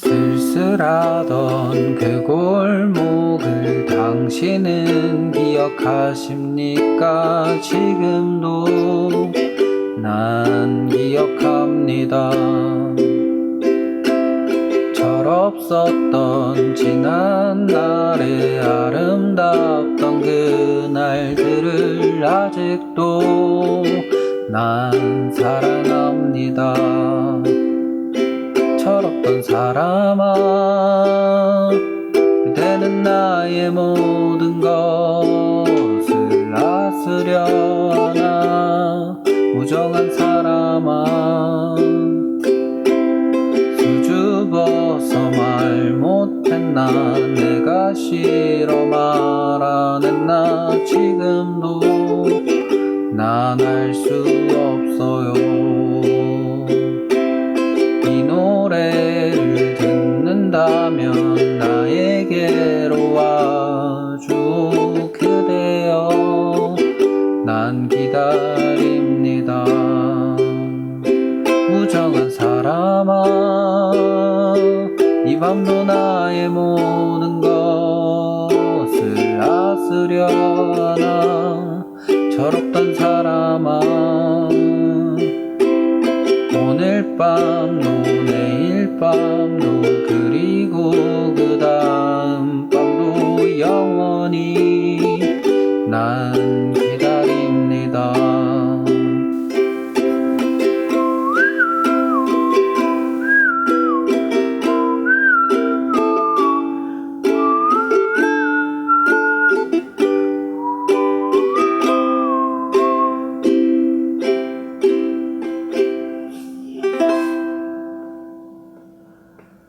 쓸쓸하던 그 골목을 당신은 기억하십니까? 지금도 난 기억합니다. 철없었던 지난 날의 아름답던 그날들을 아직도 난 사랑합니다. 철없던 사람아 그대는 나의 모든 것을 아스려나. 무정한 사람아 수줍어서 말 못했나. 내가 싫어 말 안 했나. 지금도 난 알 수 없어요 듣는다면 나에게로 와줘 그대여. 난 기다립니다. 무정한 사람아 이 밤도 나의 모든 것을 아스려나. 철없던 사람아 오늘 밤 你那